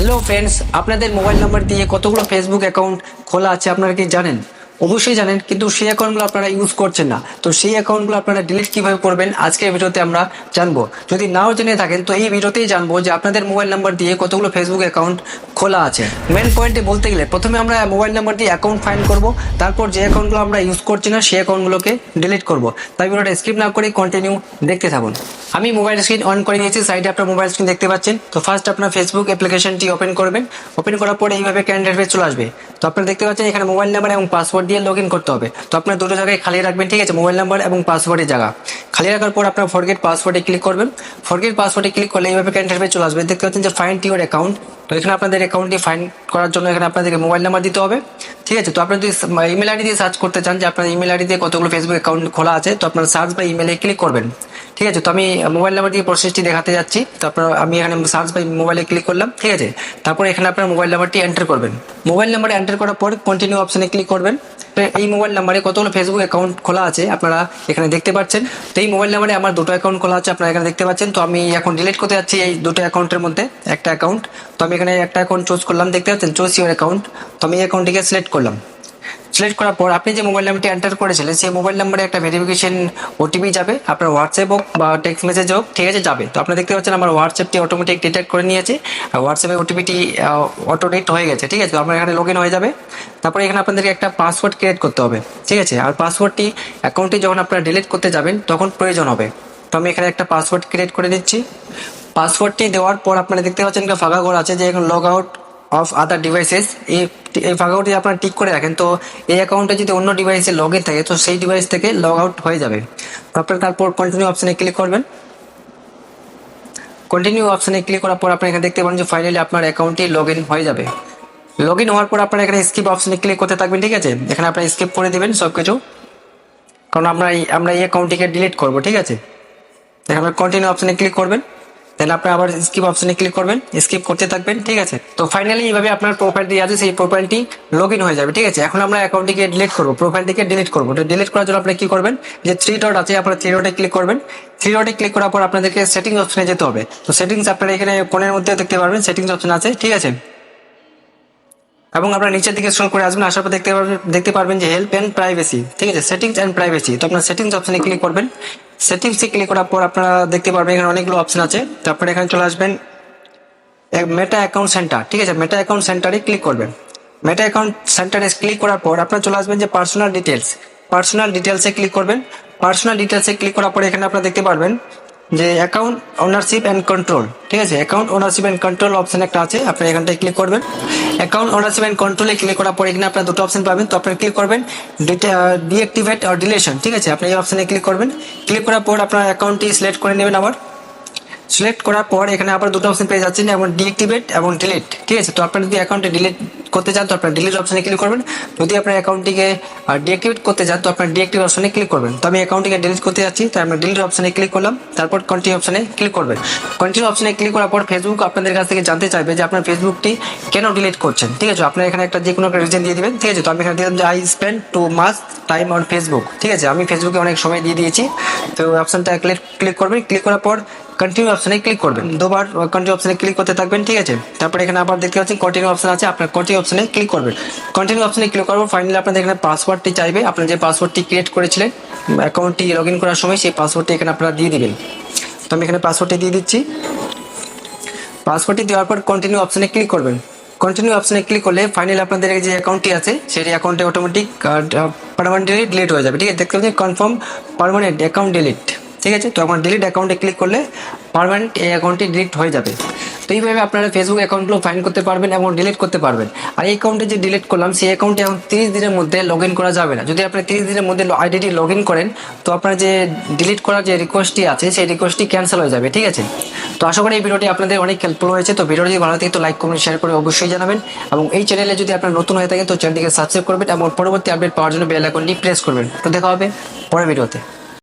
Hello friends আপনাদের mobile number দিয়ে কতগুলো ফেসবুক অ্যাকাউন্ট খোলা আছে আপনারা কি জানেন? অবশ্যই জানেন, কিন্তু সেই অ্যাকাউন্টগুলো আপনারা ইউজ করছেন না। তো সেই অ্যাকাউন্টগুলো আপনারা ডিলিট কীভাবে করবেন, আজকের ভিডিওতে আমরা জানব। যদি নাও জেনে থাকেন, তো এই ভিডিওতেই জানব যে আপনাদের মোবাইল নাম্বার দিয়ে কতগুলো ফেসবুক অ্যাকাউন্ট খোলা আছে। মেন পয়েন্টে বলতে গেলে, প্রথমে আমরা মোবাইল নাম্বার দিয়ে অ্যাকাউন্ট ফাইন্ড করব, তারপর যে অ্যাকাউন্টগুলো আমরা ইউজ করছি না, সেই অ্যাকাউন্টগুলোকে ডিলিট করব। তাই ভিডিওটা স্কিপ না করে কন্টিনিউ দেখতে থাকুন। আমি মোবাইল স্ক্রিন অন করে নিয়েছি সাইডে আপনার মোবাইল স্ক্রিন দেখতে পাচ্ছেন। তো ফার্স্ট আপনার ফেসবুক অ্যাপ্লিকেশনটি ওপেন করবেন। ওপেন করার পরে এইভাবে ক্যান্ডিডেট চলে আসবে। তো আপনারা দেখতে পাচ্ছেন এখানে মোবাইল নাম্বার এবং পাসওয়ার্ড দিয়ে লগ ইন করতে হবে। তো আপনার দুটো জায়গায় খালি রাখবেন, ঠিক আছে? মোবাইল নাম্বার এবং পাসওয়ার্ডের জায়গা। খালি রাখার পর আপনার ফরগেট পাসওয়ার্ডে ক্লিক করবেন। ফরগেট পাসওয়ার্ডে ক্লিক করলে এইভাবে ক্যান্ডিডেট পেজ চলে আসবে। দেখতে পাচ্ছেন যে ফাইন্ড ইউর অ্যাকাউন্ট তো এখানে আপনাদের অ্যাকাউন্টটি ফাইন্ড করার জন্য এখানে আপনাদেরকে মোবাইল নাম্বার দিতে হবে। ঠিক আছে? তো আপনার যদি ইমেল আইডি দিয়ে সার্চ করতে চান যে আপনার ইমেল আইডি দিয়ে কতগুলো ফেসবুক অ্যাকাউন্ট খোলা আছে, তো আপনার সার্চ বা ইমেলে ক্লিক করবেন। ঠিক আছে? তো আমি মোবাইল নাম্বার দিয়ে প্রসেসটি দেখাতে যাচ্ছি। তো আপনার, আমি এখানে সার্চ বা মোবাইলে ক্লিক করলাম। ঠিক আছে? তারপর এখানে আপনার মোবাইল নাম্বারটি এন্টার করবেন। মোবাইল নাম্বার এন্টার করার পর কন্টিনিউ অপশানে ক্লিক করবেন। তো এই মোবাইল নাম্বারে কতগুলো ফেসবুক অ্যাকাউন্ট খোলা আছে আপনারা এখানে দেখতে পাচ্ছেন। তো এই মোবাইল নাম্বারে আমার দুটো অ্যাকাউন্ট খোলা আছে, আপনারা এখানে দেখতে পাচ্ছেন। তো আমি এখন ডিলিট করতে যাচ্ছি এই দুটো অ্যাকাউন্টের মধ্যে, একটা অ্যাকাউন্ট তো আমি এখানে একটা অ্যাকাউন্ট চুজ করলাম, দেখতে পাচ্ছেন? চুজ ইউর অ্যাকাউন্ট তো আমি এই অ্যাকাউন্টটিকে সিলেক্ট করলাম। সিলেক্ট করার পর আপনি যে মোবাইল নাম্বারটি এন্টার করেছিলেন, সেই মোবাইল নাম্বারে একটা ভেরিফিকেশন ওটিপি যাবে। আপনার হোয়াটসঅ্যাপ হোক বা টেক্সট মেসেজ হোক, ঠিক আছে, যাবে। তো আপনি দেখতে পাচ্ছেন আমার হোয়াটসঅ্যাপটি অটোমেটিক ডিটেক্ট করে নিয়েছে, আর হোয়াটসঅ্যাপে ওটিপিটি অটোডেট হয়ে গেছে, ঠিক আছে? তো আপনার এখানে লগ ইন হয়ে যাবে। তারপরে এখানে আপনাদেরকে একটা পাসওয়ার্ড ক্রিয়েট করতে হবে, ঠিক আছে? আর পাসওয়ার্ডটি অ্যাকাউন্টটি যখন আপনারা ডিলিট করতে যাবেন, তখন প্রয়োজন হবে। তো আমি এখানে একটা পাসওয়ার্ড ক্রিয়েট করে দিচ্ছি। পাসওয়ার্ডটি দেওয়ার পর আপনারা দেখতে পাচ্ছেন একটা ফাঁকা ঘর আছে, যে এখন log out of other devices এই এই ফাঁকাউটি আপনারা টিক করে রাখেন। তো এই অ্যাকাউন্টে যদি অন্য ডিভাইসে লগ ইন থাকে, তো সেই ডিভাইস থেকে লগ আউট হয়ে যাবে। তো আপনারা তারপর কন্টিনিউ অপশানে ক্লিক করবেন। কন্টিনিউ অপশানে ক্লিক করার পর আপনারা এখানে দেখতে পারেন যে ফাইনালি আপনার অ্যাকাউন্টটি লগ ইন হয়ে যাবে। লগ ইন হওয়ার পর আপনারা এখানে স্কিপ অপশানে ক্লিক করতে থাকবেন, ঠিক আছে? এখানে আপনারা স্কিপ করে দেবেন সব কিছু কারণ আমরা আমরা এই অ্যাকাউন্টটিকে ডিলিট করব, ঠিক আছে? এখানে কন্টিনিউ অপশানে ক্লিক করবেন। দেন আপনি আবার স্কিপ অপশনে ক্লিক করবেন স্কিপ করতে থাকবেন, ঠিক আছে? তো ফাইনালি এইভাবে আপনার প্রোফাইলটি আছে সেই প্রোফাইলটি লগ হয়ে যাবে, ঠিক আছে? এখন আমরা অ্যাকাউন্টটিকে ডিলিট করব প্রোফাইলটিকে ডিলিট করব। তো ডিলিট করার জন্য আপনি কি করবেন? যে থ্রি ডট আছে, আপনার থ্রি ডটে ক্লিক করবেন। থ্রি ডটে ক্লিক করার পর আপনাদেরকে সেটিংস অপশনে যেতে হবে। তো সেটিংস আপনারা এখানে কোণের মধ্যে দেখতে পারবেন সেটিংস অপশন আছে, ঠিক আছে? এবং আপনার নিচের দিকে স্ক্রল করে আসবেন, আসার পর দেখতে পারবেন দেখতে পারবেন যে হেল্প অ্যান্ড প্রাইভেসি ঠিক আছে? সেটিংস অ্যান্ড প্রাইভেসি তো আপনার সেটিংস অপশনে ক্লিক করবেন। সেটিংসে ক্লিক করার পর আপনারা দেখতে পারবেন এখানে অনেকগুলো অপশন আছে। তারপরে এখানে চলে আসবেন মেটা অ্যাকাউন্ট সেন্টার ঠিক আছে? মেটা অ্যাকাউন্ট সেন্টারে ক্লিক করবেন। মেটা অ্যাকাউন্ট সেন্টারে ক্লিক করার পর আপনারা চলে আসবেন যে পার্সোনাল ডিটেলস পার্সোনাল ডিটেলসে ক্লিক করবেন। পার্সোনাল ডিটেলসে ক্লিক করার পর এখানে আপনারা দেখতে পারবেন যে অ্যাকাউন্ট ওনারশিপ অ্যান্ড কন্ট্রোল ঠিক আছে? Account ownership and control option একটা আছে আপনি এখানটায় ক্লিক করবেন। অ্যাকাউন্ট ওনারশিপ অ্যান্ড কন্ট্রোলে ক্লিক করার পর এখানে আপনার দুটো অপশন পাবেন, তো আপনি ক্লিক করবেন ডিঅ্যাক্টিভেট আর ডিলেশন ঠিক আছে? আপনি এই অপশানে ক্লিক করবেন। ক্লিক করার পর আপনার অ্যাকাউন্টটি সিলেক্ট করে নেবেন আবার। সিলেক্ট করার পর এখানে আবার দুটো অপশন পেয়ে যাচ্ছেন এবং ডিএক্টিভেট এবং ডিলিট ঠিক আছে? তো আপনার যদি অ্যাকাউন্টে ডিলিট করতে চান, তো আপনার ডিলিট অপশনে ক্লিক করবেন। যদি আপনার অ্যাকাউন্টটিকে ডিঅ্যাক্টিভেট করতে চান, তো আপনার ডিঅ্যাক্টিভ অপশনে ক্লিক করবেন। তো আমি অ্যাকাউন্টটিকে ডিলিট করতে যাচ্ছি, তাই আমরা ডিলিট অপশনে ক্লিক করলাম, তারপর কন্টিনিউ অপশনে ক্লিক করবেন। কন্টিনিউ অপশনে ক্লিক করার পর ফেসবুক আপনাদের কাছ থেকে জানতে চাইবে যে আপনার ফেসবুকটি কেন ডিলিট করছেন। ঠিক আছে? আপনার এখানে একটা যে কোনো একটা রিজন দিয়ে দিবেন। ঠিক আছে? তো আমি এখানে দিলাম যে I spend too much time on Facebook ঠিক আছে? আমি ফেসবুকে অনেক সময় দিয়ে দিয়েছি। তো অপশনটা ক্লিক ক্লিক করবেন। ক্লিক করার পর কন্টিনিউ অপশনে ক্লিক করবেন। দুবার কন্টিনিউ অপশনে ক্লিক করতে থাকবেন, ঠিক আছে? তারপরে এখানে আবার দেখতে পাচ্ছেন কন্টিনিউ অপশন আছে, আপনার কন্টিনিউ অপশনে ক্লিক করবেন। কন্টিনিউ অপশনে ক্লিক পর ফাইনালি আপনাদের এখানে পাসওয়ার্ডটি চাইবে। আপনার যে পাসওয়ার্ডটি ক্রিয়েট করেছিলেন অ্যাকাউন্টটি লগ ইন করার সময় সেই পাসওয়ার্ডটি এখানে আপনারা দিয়ে দিবেন। তো আমি এখানে পাসওয়ার্ডটি দিয়ে দিচ্ছি। পাসওয়ার্ডটি দেওয়ার পর কন্টিনিউ অপশনে ক্লিক করবেন। কন্টিনিউ অপশনে ক্লিক করলে ফাইনালি আপনাদের যে অ্যাকাউন্টটি আছে, সেই অ্যাকাউন্টে অটোমেটিক পারমানেন্টলি ডিলিট হয়ে যাবে, ঠিক আছে? দেখতে পাচ্ছেন কনফার্ম পারমানেন্ট অ্যাকাউন্ট ডিলিট ঠিক আছে? তো আমার ডিলিট অ্যাকাউন্টে ক্লিক করলে পারমানেন্ট এই অ্যাকাউন্টটি ডিলিট হয়ে যাবে। তো এইভাবে আপনারা ফেসবুক অ্যাকাউন্টগুলো ফাইন করতে পারবেন এবং ডিলিট করতে পারবেন। আর এই অ্যাকাউন্টে যে ডিলিট করলাম, সেই অ্যাকাউন্টে এখন তিরিশ দিনের মধ্যে লগ ইন করা যাবে না। যদি আপনি তিরিশ দিনের মধ্যে আইডিটি লগ ইন করেন, তো আপনার যে ডিলিট করার যে রিকোয়েস্টটি আছে, সেই রিকোয়েস্টটি ক্যান্সেল হয়ে যাবে, ঠিক আছে? তো আশা করি এই ভিডিওটি আপনাদের অনেক হেল্পফুল হয়েছে। তো ভিডিওটি ভালো থাকে তো লাইক কমেন্ট শেয়ার করে অবশ্যই জানাবেন। এবং এই চ্যানেলে যদি আপনার নতুন হয়ে থাকেন, তো চ্যানেলটিকে সাবস্ক্রাইব করবেন এবং পরবর্তী আপডেট পাওয়ার জন্য বেল আইকনটি প্রেস করবেন। তো দেখা হবে পরের ভিডিওতে।